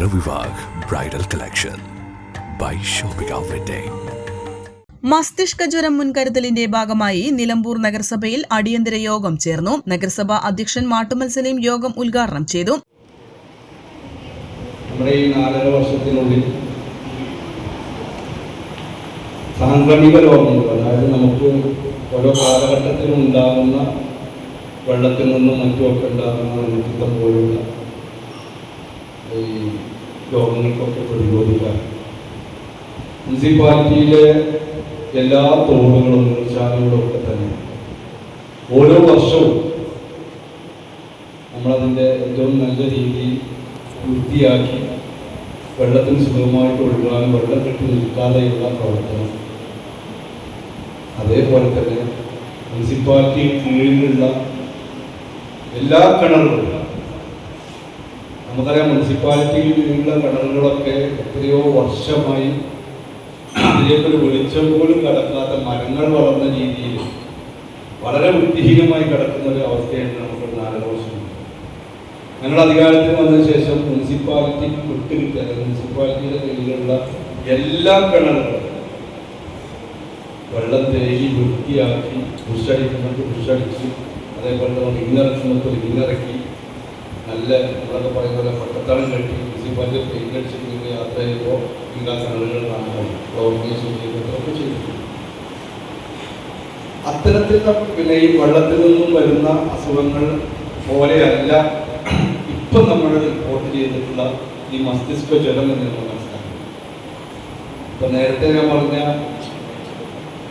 ചരിത്ര Vivah bridal collection by Shopika മസ്തിഷ്ക ജ്വരം മുൻകരുതലിന്റെ ഭാഗമായി നിലമ്പൂർ നഗരസഭയിൽ അടിയന്തര യോഗം ചേർന്നു. നഗരസഭാ അധ്യക്ഷൻ മാട്ടുമൽ സലീം യോഗം ഉദ്ഘാടനം ചെയ്തു. നമ്മുടെ ഈ നാലര വർഷത്തിനുള്ളിൽ സാംക്രമിക രോഗങ്ങൾ അതായത് നമുക്ക് ഓരോ കാലഘട്ടത്തിലും ഉണ്ടാകുന്ന വെള്ളത്തിൽ നിന്നും മറ്റുമൊക്കെ ഉണ്ടാകുന്ന മനുഷ്യത്വം പോലുള്ള ഈ രോഗങ്ങൾക്കൊക്കെ പ്രതിരോധിക്കാൻ. മുനിസിപ്പാലിറ്റിയിലെ എല്ലാ തോടുകളും നീർച്ചാലുകളും ഒക്കെ തന്നെ. ഓരോ വർഷവും നമ്മളതിന്റെ ഏറ്റവും നല്ല രീതിയിൽ വൃത്തിയാക്കി വെള്ളത്തിന് സുഖമായിട്ട് ഒഴുകാൻ വെള്ളം കെട്ടി നിൽക്കാതെയുള്ള പ്രവർത്തനം. അതേപോലെ തന്നെ മുനിസിപ്പാലിറ്റി കീഴിലുള്ള എല്ലാ കിണറുകളും നമുക്കറിയാം മുനിസിപ്പാലിറ്റിയിൽ നിന്നുള്ള കടലുകളൊക്കെ എത്രയോ വർഷമായി അതിലേക്കൊരു വെളിച്ചം പോലും കടക്കാത്ത മരങ്ങൾ വളർന്ന രീതിയിൽ വളരെ വൃത്തിഹീനമായി കിടക്കുന്ന ഒരു അവസ്ഥയാണ് നമുക്ക് നാലര ഞങ്ങൾ അധികാരത്തിൽ വന്നതിന് ശേഷം മുനിസിപ്പാലിറ്റി വിട്ടുകിട്ടിയ മുനിസിപ്പാലിറ്റിയുടെ കീഴിലുള്ള എല്ലാ കിണറുകളും വെള്ളം തേകി വൃത്തിയാക്കി ബുഷടിക്കുമ്പോൾ ബുഷടിച്ച് അതേപോലെ തന്നെ ഇന്നിറക്കുമ്പോൾ ഇന്നിറക്കി നല്ല നമ്മളൊക്കെ പറയുന്ന പോലെ പട്ടത്താളം കെട്ടി മുനിസിപ്പാലിറ്റി പെയിന്റ് അടിച്ചിട്ട് നിങ്ങൾ യാത്ര ചെയ്യുമ്പോൾ നിങ്ങൾ ആളുകൾ കാണാൻ ഓർഗനൈസേഷൻ ചെയ്യുന്നതൊക്കെ ചെയ്തു. അത്തരത്തിലുള്ള പിന്നെ വെള്ളത്തിൽ നിന്നും വരുന്ന അസുഖങ്ങൾ പോലെയല്ല ഇപ്പം നമ്മൾ റിപ്പോർട്ട് ചെയ്തിട്ടുള്ള ഈ മസ്തിഷ്ക ജ്വരം എന്ന് നമ്മൾ മനസ്സിലാക്കി ഇപ്പം നേരത്തെ ഞാൻ പറഞ്ഞ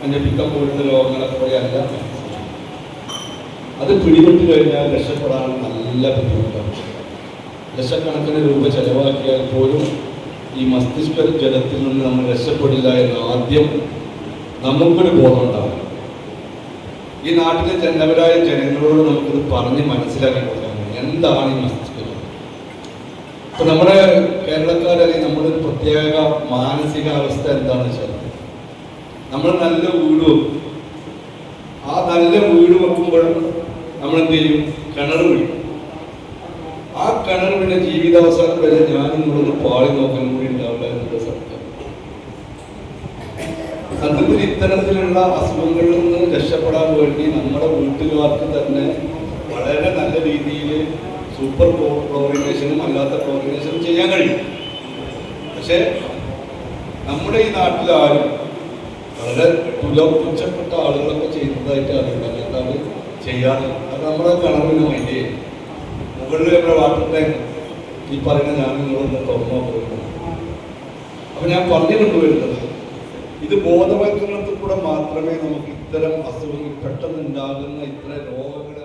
മഞ്ഞപ്പിത്തം പോലുള്ള രോഗങ്ങളെ പോലെയല്ല അത് പിടിപെട്ട് കഴിഞ്ഞാൽ രക്ഷപ്പെടാൻ നല്ല ബുദ്ധിമുട്ടാണ്. ലക്ഷക്കണക്കിന് രൂപ ചെലവാക്കിയാൽ പോലും ഈ മസ്തിഷ്ക ജലത്തിൽ നിന്ന് നമ്മൾ രക്ഷപ്പെടില്ല എന്ന് ആദ്യം നമുക്കൊരു ബോധം ഉണ്ടാവും ഈ നാട്ടിലെ ജനവരായ ജനങ്ങളോട് നമുക്കിത് പറഞ്ഞ് മനസ്സിലാക്കി കൊടുക്കാൻ എന്താണ് ഈ മസ്തിഷ്ക ജ്വരം ഇപ്പൊ നമ്മുടെ കേരളക്കാരല്ലെങ്കിൽ നമ്മുടെ ഒരു പ്രത്യേക മാനസികാവസ്ഥ എന്താണെന്ന് വെച്ചാൽ? നമ്മൾ നല്ല വീട് വെക്കും ആ നല്ല വീട് വെക്കുമ്പോൾ നമ്മൾ എന്ത് ചെയ്യും കിണർ വീഴും. ആ കിണർ ജീവിത ജീവിതാവസാനം വരെ ഞാൻ നിങ്ങളൊന്ന് പാളി നോക്കാൻ കൂടി ഉണ്ടാവില്ല എന്നുള്ള സത്യം. സത്യത്തിൽ ഇത്തരത്തിലുള്ള അസുഖങ്ങളിൽ നിന്ന് രക്ഷപ്പെടാൻ വേണ്ടി നമ്മുടെ വീട്ടുകാർക്ക് തന്നെ വളരെ നല്ല രീതിയിൽ സൂപ്പർ ക്ലോറിനേഷനും അല്ലാത്ത ക്ലോറിനേഷനും ചെയ്യാൻ കഴിയും. പക്ഷേ നമ്മുടെ ഈ നാട്ടിലാരും വളരെ തുലപ്പുച്ചപ്പെട്ട ആളുകളൊക്കെ ചെയ്യുന്നതായിട്ട് അറിയില്ല അല്ലാതെ ചെയ്യാറില്ല. നമ്മുടെ കിണറിന് വേണ്ടി മുകളിൽ നമ്മുടെ വാട്ടർ ടാങ്ക് ഈ പറയുന്ന ഞാൻ നിങ്ങളൊന്ന് തുറന്നു നോക്കുന്നത് അപ്പൊ ഞാൻ പറഞ്ഞു കൊണ്ടുവരുന്നത് ഇത് ബോധവൽക്കരണത്തിൽ കൂടെ മാത്രമേ നമുക്ക് ഇത്തരം അസുഖങ്ങൾ പെട്ടെന്ന് ഉണ്ടാകുന്ന ഇത്തരം രോഗങ്ങളെ.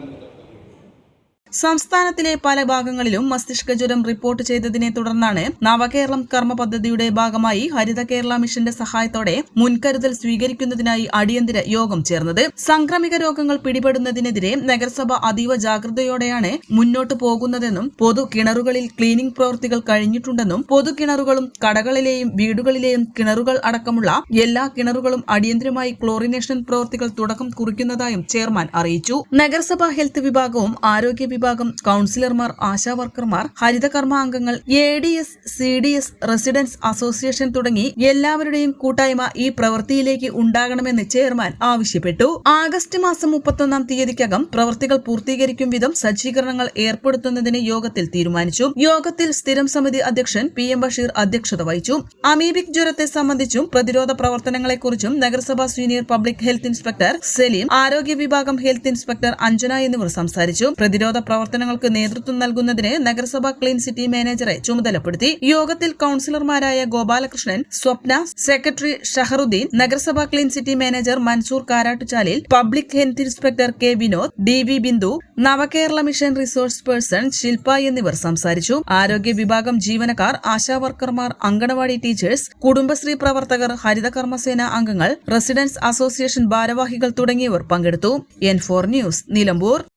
സംസ്ഥാനത്തിലെ പല ഭാഗങ്ങളിലും മസ്തിഷ്ക ജ്വരം റിപ്പോർട്ട് ചെയ്തതിനെ തുടർന്നാണ് നവകേരളം കർമ്മ പദ്ധതിയുടെ ഭാഗമായി ഹരിത കേരള മിഷന്റെ സഹായത്തോടെ മുൻകരുതൽ സ്വീകരിക്കുന്നതിനായി അടിയന്തര യോഗം ചേർന്നത്. സാംക്രമിക രോഗങ്ങൾ പിടിപെടുന്നതിനെതിരെ നഗരസഭ അതീവ ജാഗ്രതയോടെയാണ് മുന്നോട്ടു പോകുന്നതെന്നും പൊതു കിണറുകളിൽ ക്ലീനിംഗ് പ്രവൃത്തികൾ കഴിഞ്ഞിട്ടുണ്ടെന്നും പൊതു കിണറുകളും കടകളിലെയും വീടുകളിലെയും കിണറുകൾ അടക്കമുള്ള എല്ലാ കിണറുകളും അടിയന്തരമായി ക്ലോറിനേഷൻ പ്രവൃത്തികൾ തുടക്കം കുറിക്കുന്നതായും ചെയർമാൻ അറിയിച്ചു. നഗരസഭ ഹെൽത്ത് വിഭാഗവും ആരോഗ്യ വിഭാഗം കൌൺസിലർമാർ ആശാവർക്കർമാർ ഹരിതകർമ്മ അംഗങ്ങൾ A D S C D S residence association തുടങ്ങി എല്ലാവരുടെയും കൂട്ടായ്മ ഈ പ്രവൃത്തിയിലേക്ക് ഉണ്ടാകണമെന്ന് ചെയർമാൻ ആവശ്യപ്പെട്ടു. ആഗസ്റ്റ് മാസം മുപ്പത്തൊന്നാം തീയതിക്കകം പ്രവൃത്തികൾ പൂർത്തീകരിക്കും വിധം സജ്ജീകരണങ്ങൾ ഏർപ്പെടുത്തുന്നതിന് യോഗത്തിൽ തീരുമാനിച്ചു. യോഗത്തിൽ സ്ഥിരം സമിതി അധ്യക്ഷൻ പി എം ബഷീർ അധ്യക്ഷത വഹിച്ചു. അമീബിക് ജ്വരത്തെ സംബന്ധിച്ചും പ്രതിരോധ പ്രവർത്തനങ്ങളെക്കുറിച്ചും നഗരസഭാ senior public health inspector Saleem ആരോഗ്യ വിഭാഗം ഹെൽത്ത് ഇൻസ്പെക്ടർ അഞ്ജന എന്നിവർ സംസാരിച്ചു. പ്രതിരോധ പ്രവർത്തനങ്ങൾക്ക് നേതൃത്വം നൽകുന്നതിന് നഗരസഭ ക്ലീൻ സിറ്റി മാനേജറെ ചുമതലപ്പെടുത്തി യോഗത്തിൽ കൌൺസിലർമാരായ ഗോപാലകൃഷ്ണൻ സ്വപ്ന സെക്രട്ടറി ഷഹറുദ്ദീൻ നഗരസഭ clean city manager Mansoor Karattuchalil public health inspector K Vinod D V Bindu Navakerala mission resource person Shilpa എന്നിവർ സംസാരിച്ചു. ആരോഗ്യ വിഭാഗം ജീവനക്കാർ ആശാവർക്കർമാർ അങ്കണവാടി ടീച്ചേഴ്സ് കുടുംബശ്രീ പ്രവർത്തകർ ഹരിതകർമ്മസേന അംഗങ്ങൾ റെസിഡൻസ് അസോസിയേഷൻ ഭാരവാഹികൾ തുടങ്ങിയവർ പങ്കെടുത്തു. N four news Nilambur.